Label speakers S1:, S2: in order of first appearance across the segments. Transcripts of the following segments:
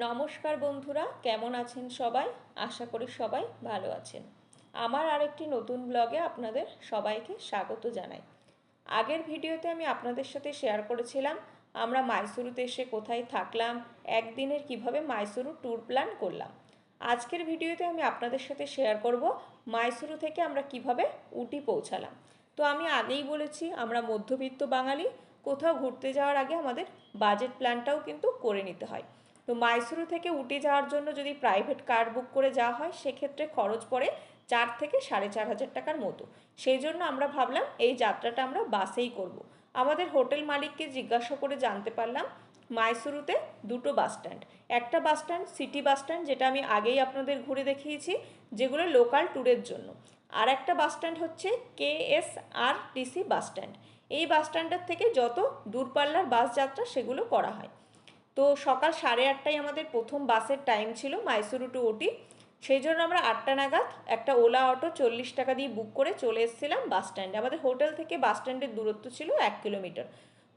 S1: নমস্কার বন্ধুরা, কেমন আছেন সবাই? আশা করি সবাই ভালো আছেন। আমার আরেকটি নতুন ব্লগে আপনাদের সবাইকে স্বাগত জানাই। আগের ভিডিওতে আমি আপনাদের সাথে শেয়ার করেছিলাম, আমরা মাইসুরুতে এসে কোথায় থাকলাম, একদিনের কীভাবে মাইসুরু ট্যুর প্ল্যান করলাম। আজকের ভিডিওতে আমি আপনাদের সাথে শেয়ার করব, মাইসুরু থেকে আমরা কীভাবে উটি পৌঁছালাম। তো আমি আগেই বলেছি, আমরা মধ্যবিত্ত বাঙালি, কোথাও ঘুরতে যাওয়ার আগে আমাদের বাজেট প্ল্যানটাও কিন্তু করে নিতে হয়। তো মাইসুরু থেকে উটি যাওয়ার জন্য যদি প্রাইভেট কার বুক করে যাওয়া হয়, সেক্ষেত্রে খরচ পড়ে চার থেকে সাড়ে চার হাজার টাকার মতো। সেই জন্য আমরা ভাবলাম এই যাত্রাটা আমরা বাসেই করব। আমাদের হোটেল মালিককে জিজ্ঞাসা করে জানতে পারলাম মাইসুরুতে দুটো বাস স্ট্যান্ড একটা bus stand city bus stand যেটা আমি আগেই আপনাদের ঘুরে দেখিয়েছি, যেগুলো লোকাল ট্যুরের জন্য। আর একটা বাস স্ট্যান্ড হচ্ছে K S R TC bus stand এই বাস স্ট্যান্ডের থেকে যত দূরপাল্লার বাস যাত্রা সেগুলো করা হয়। তো সকাল সাড়ে আটটায় আমাদের প্রথম বাসের টাইম ছিল মাইসুরু টু ওটি সেই জন্য আমরা আটটা নাগাদ একটা ওলা অটো চল্লিশ টাকা দিয়ে বুক করে চলে এসেছিলাম বাস স্ট্যান্ডে আমাদের হোটেল থেকে বাস স্ট্যান্ডের দূরত্ব ছিল এক কিলোমিটার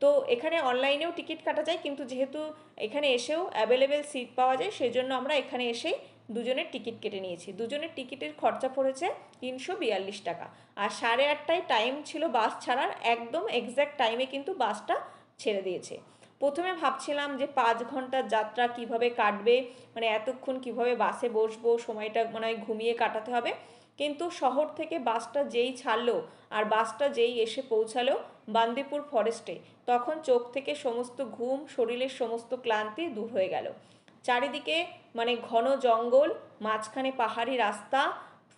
S1: তো এখানে অনলাইনেও টিকিট কাটা যায়, কিন্তু যেহেতু এখানে এসেও অ্যাভেলেবেল সিট পাওয়া যায়, সেই জন্য আমরা এখানে এসেই দুজনের টিকিট কেটে নিয়েছি। দুজনের টিকিটের খরচা পড়েছে তিনশো বিয়াল্লিশ টাকা। আর সাড়ে আটটায় টাইম ছিল বাস ছাড়ার, একদম এক্স্যাক্ট টাইমে কিন্তু বাসটা ছেড়ে দিয়েছে। প্রথমে ভাবছিলাম যে পাঁচ ঘণ্টার যাত্রা কীভাবে কাটবে মানে এতক্ষণ কীভাবে বাসে বসবো, সময়টা মানে ঘুমিয়ে কাটাতে হবে। কিন্তু শহর থেকে বাসটা যেই ছাড়লো আর বাসটা যেই এসে পৌঁছালো বান্দিপুর ফরেস্টে তখন চোখ থেকে সমস্ত ঘুম, শরীরের সমস্ত ক্লান্তি দূর হয়ে গেল। চারিদিকে মানে ঘন জঙ্গল, মাঝখানে পাহাড়ি রাস্তা,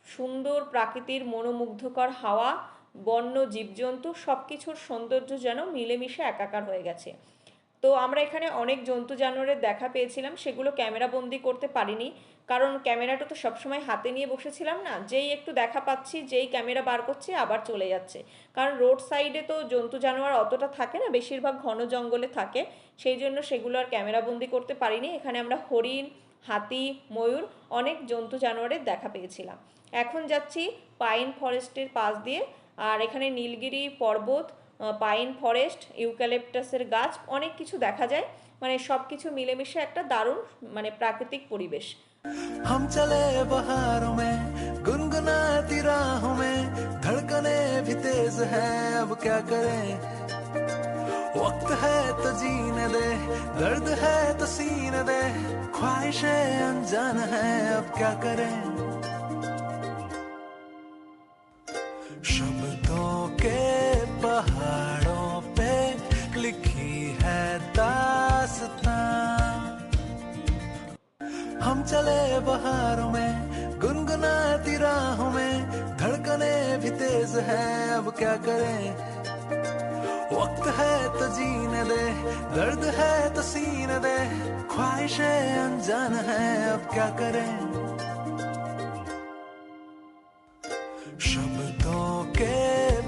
S1: সুন্দর প্রাকৃতির মনোমুগ্ধকর হাওয়া, বন্য জীবজন্তু সব কিছুর সৌন্দর্য যেন মিলেমিশে একাকার হয়ে গেছে। তো আমরা এখানে অনেক জন্তু জানোয়ারের দেখা পেয়েছিলাম, সেগুলো ক্যামেরা বন্দি করতে পারিনি। কারণ ক্যামেরাটা তো সবসময় হাতে নিয়ে বসেছিলাম না, যেই একটু দেখা পাচ্ছি, যেই ক্যামেরা বার করছি, আবার চলে যাচ্ছে। কারণ রোড সাইডে তো জন্তু জানোয়ার অতটা থাকে না, বেশিরভাগ ঘন জঙ্গলে থাকে, সেই জন্য সেগুলো আর ক্যামেরা বন্দি করতে পারিনি। এখানে আমরা হরিণ, হাতি, ময়ূর অনেক জন্তু জানোয়ারের দেখা পেয়েছিলাম। এখন যাচ্ছি পাইন ফরেস্টের পাশ দিয়ে, আর এখানে নীলগিরি, পর্বত পাইন ফরেস্ট ইউক্যালিপটাসের গাছ অনেক কিছু দেখা যায় মানে সব কিছু মিলেমিশে একটা দারুণ মানে প্রাকৃতিক পরিবেশ
S2: हम चले बहारों में गुनगुनाती राहों में धड़कने भी तेज है अब क्या करें वक्त है तो जीने दे दर्द है तो सीने दे ख्वाहिशें अनजान है अब क्या करें शब्दों चले बहारों में गुनगुनाती राहों में धड़कने भी तेज है अब क्या करें वक्त है तो जीने दे दर्द है तो सीने दे ख्वाहिशें अनजान है अब क्या करें शब्दों के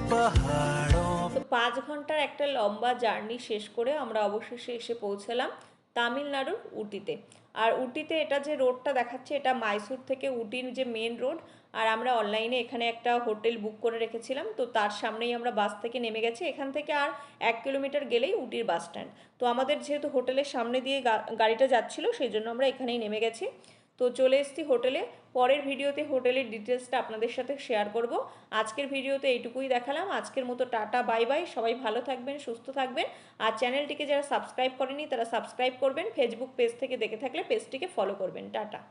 S2: पहाड़ों
S1: তো পাঁচ ঘন্টার একটা লম্বা জার্নি শেষ করে আমরা অবশেষে এসে পৌঁছালাম তামিলনাড়ুর উটিতে। আর উটিতে এটা যে রোডটা দেখাচ্ছে, এটা মাইসুর থেকে উটির যে মেন রোড আর আমরা অনলাইনে এখানে একটা হোটেল বুক করে রেখেছিলাম, তো তার সামনেই আমরা বাস থেকে নেমে গেছি। এখান থেকে আর এক কিলোমিটার গেলেই উটির বাস স্ট্যান্ড তো আমাদের যেহেতু হোটেলের সামনে দিয়ে গাড়িটা যাচ্ছিল, সেই জন্য আমরা এখানেই নেমে গেছি। তো চলে এসছি হোটেলে। পরের ভিডিওতে হোটেলের ডিটেলসটা আপনাদের সাথে শেয়ার করব। আজকের ভিডিওতে এইটুকুই দেখালাম। আজকের মতো টাটা, বাই বাই। সবাই ভালো থাকবেন, সুস্থ থাকবেন। আর চ্যানেলটিকে যারা সাবস্ক্রাইব করেনি, তারা সাবস্ক্রাইব করবেন। ফেসবুক পেজ থেকে দেখে থাকলে পেজটিকে ফলো করবেন। টাটা।